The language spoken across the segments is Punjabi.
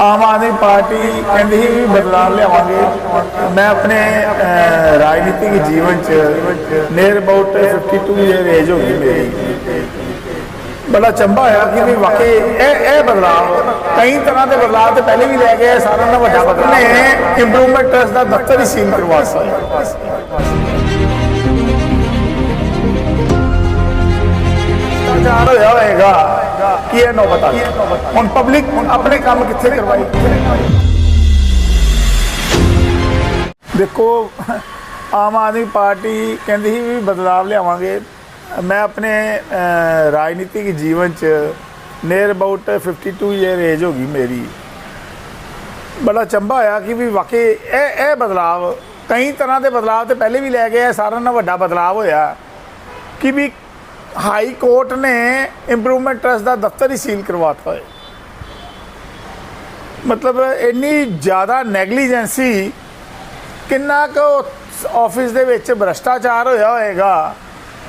ਆਮ ਆਦਮੀ ਪਾਰਟੀ ਕਹਿੰਦੀ ਸੀ ਵੀ ਬਦਲਾਅ ਲਿਆਵਾਂਗੇ। ਮੈਂ ਆਪਣੇ ਰਾਜਨੀਤਿਕ ਜੀਵਨ ਚ ਨੀਅਰ ਅਬਾਊਟ 52 ਈਅਰ ਏਜ ਹੋ ਗਈ ਮੇਰੀ। ਬੜਾ ਚੰਬਾ ਹੋਇਆ ਕਿ ਵੀ ਵਾਕਈ ਇਹ ਇਹ ਬਦਲਾਅ, ਕਈ ਤਰ੍ਹਾਂ ਦੇ ਬਦਲਾਅ ਤੇ ਪਹਿਲੇ ਵੀ ਲੈ ਗਏ, ਸਾਰਿਆਂ ਦਾ ਵੱਡਾ ਬਦਲਾਅ ਨੇ ਇੰਪਰੂਵਮੈਂਟ ਟਰਸਟ ਦਾ ਦਫ਼ਤਰ ਹੀ ਸੀਲ ਕਰਵਾ ਦਿੱਤਾ। ਚਾਰ ਹੋਇਆ ਹੋਏਗਾ। ਕੀ ਹੈ ਨੌਬਤ ਬਤਾ ਹੁਣ ਪਬਲਿਕ ਆਪਣੇ ਕੰਮ ਕਿੱਥੇ ਕਰਵਾਈ? ਦੇਖੋ, ਆਮ ਆਦਮੀ ਪਾਰਟੀ ਕਹਿੰਦੀ ਸੀ ਵੀ ਬਦਲਾਅ ਲਿਆਵਾਂਗੇ। ਮੈਂ ਆਪਣੇ ਰਾਜਨੀਤਿਕ ਜੀਵਨ ਚ ਨੇਅਰ ਅਬਾਊਟ 52 ਈਅਰ ਏਜ ਹੋ ਗਈ ਮੇਰੀ। ਬੜਾ ਚੰਬਾ ਹੋਇਆ ਕਿ ਵੀ ਵਾਕਈ ਇਹ ਇਹ ਬਦਲਾਅ ਕਈ ਤਰ੍ਹਾਂ ਦੇ ਬਦਲਾਅ ਤੇ ਪਹਿਲੇ ਵੀ ਲੈ ਗਏ ਸਾਰਿਆਂ ਨਾਲ ਵੱਡਾ ਬਦਲਾਅ ਹੋਇਆ ਕਿ ਵੀ ਹਾਈ ਕੋਰਟ ਨੇ ਇੰਪਰੂਵਮੈਂਟ ਟਰਸਟ ਦਾ ਦਫ਼ਤਰ ਹੀ ਸੀਲ ਕਰਵਾਤਾ ਹੈ। ਮਤਲਬ ਇੰਨੀ ਜ਼ਿਆਦਾ ਨੈਗਲੀਜੈਂਸੀ ਕਿੰਨਾ ਕੁ ਆਫਿਸ ਦੇ ਵਿੱਚ ਭ੍ਰਸ਼ਟਾਚਾਰ ਹੋਇਆ ਹੋਏਗਾ,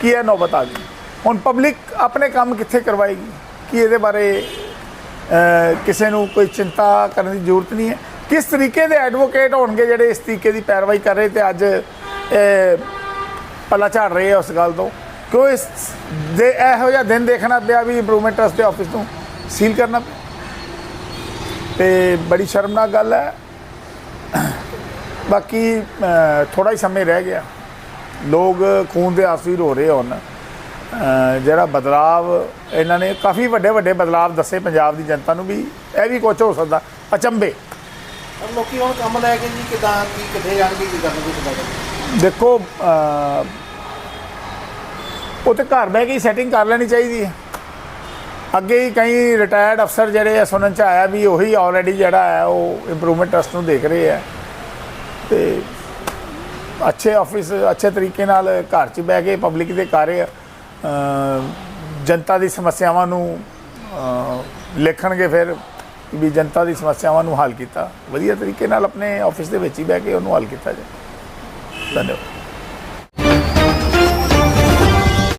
ਕਿ ਇਹ ਨੌਬਤ ਆ ਗਈ? ਹੁਣ ਪਬਲਿਕ ਆਪਣੇ ਕੰਮ ਕਿੱਥੇ ਕਰਵਾਏਗੀ? ਕਿ ਇਹਦੇ ਬਾਰੇ ਕਿਸੇ ਨੂੰ ਕੋਈ ਚਿੰਤਾ ਕਰਨ ਦੀ ਜ਼ਰੂਰਤ ਨਹੀਂ ਹੈ? ਕਿਸ ਤਰੀਕੇ ਦੇ ਐਡਵੋਕੇਟ ਹੋਣਗੇ ਜਿਹੜੇ ਇਸ ਤਰੀਕੇ ਦੀ ਪੈਰਵਾਈ ਕਰ ਰਹੇ ਤੇ ਅੱਜ ਇਹ ਪੱਲਾ ਝਾੜ ਰਹੇ ਆ ਉਸ ਗੱਲ ਤੋਂ? ਕਿਉਂ ਇਸ ਦੇ ਇਹੋ ਜਿਹਾ ਦਿਨ ਦੇਖਣਾ ਪਿਆ ਵੀ ਇੰਪਰੂਵਮੈਂਟ ਟਰਸਟ ਦੇ ਆਫਿਸ ਨੂੰ ਸੀਲ ਕਰਨਾ ਪਿਆ। ਤੇ ਬੜੀ ਸ਼ਰਮਨਾਕ ਗੱਲ ਹੈ। ਬਾਕੀ ਥੋੜਾ ਹੀ ਸਮੇਂ ਰਹਿ ਗਿਆ। ਲੋਕ ਖੂਨ ਦੇ ਆਂਸੂ ਹੀ ਰੋ ਰਹੇ ਹੁਣ। ਅਹ, ਜਿਹੜਾ ਬਦਲਾਵ ਇਹਨਾਂ ਨੇ ਕਾਫੀ ਵੱਡੇ ਵੱਡੇ ਬਦਲਾਵ ਦੱਸੇ ਪੰਜਾਬ ਦੀ ਜਨਤਾ ਨੂੰ ਵੀ ਇਹ ਵੀ ਕੁਝ ਹੋ ਸਕਦਾ ਅਚੰਬੇ ਲੋਕੀ ਹੁਣ ਕੰਮ ਲੈ ਕੇ ਜੀ ਕਿਦਾਂ ਕੀ ਕਿੱਥੇ ਜਾਣਗੇ ਕੀ ਕਰਨਗੇ ਕਿੱਦਾਂ ਦੇਖੋ ਉਹ ਤੇ ਘਰ ਬਹਿ ਕੇ ਹੀ ਸੈਟਿੰਗ ਕਰ ਲੈਣੀ ਚਾਹੀਦੀ ਹੈ। ਅੱਗੇ ਹੀ ਕਈ ਰਿਟਾਇਰਡ ਅਫਸਰ ਜਿਹੜੇ ਆ, ਸੁਣਨ ਚ ਆਇਆ ਵੀ ਉਹੀ ਆਲਰੇਡੀ ਜਿਹੜਾ ਹੈ, ਉਹ ਇੰਪਰੂਵਮੈਂਟ ਟਰਸਟ ਨੂੰ ਦੇਖ ਰਹੇ ਆ। ਤੇ ਅੱਛੇ ਆਫਿਸ ਅੱਛੇ ਤਰੀਕੇ ਨਾਲ ਘਰ 'ਚ ਬਹਿ ਕੇ ਪਬਲਿਕ ਦੇ ਕਾਰਜ ਜਨਤਾ ਦੀ ਸਮੱਸਿਆਵਾਂ ਨੂੰ ਲਿਖਣਗੇ ਫਿਰ ਵੀ ਜਨਤਾ ਦੀ ਸਮੱਸਿਆਵਾਂ ਨੂੰ ਹੱਲ ਕੀਤਾ। ਵਧੀਆ ਤਰੀਕੇ ਨਾਲ ਆਪਣੇ ਆਫਿਸ ਦੇ ਵਿੱਚ ਹੀ ਬਹਿ ਕੇ ਉਹਨੂੰ ਹੱਲ ਕੀਤਾ ਜਾਏ। ਧੰਨਵਾਦ।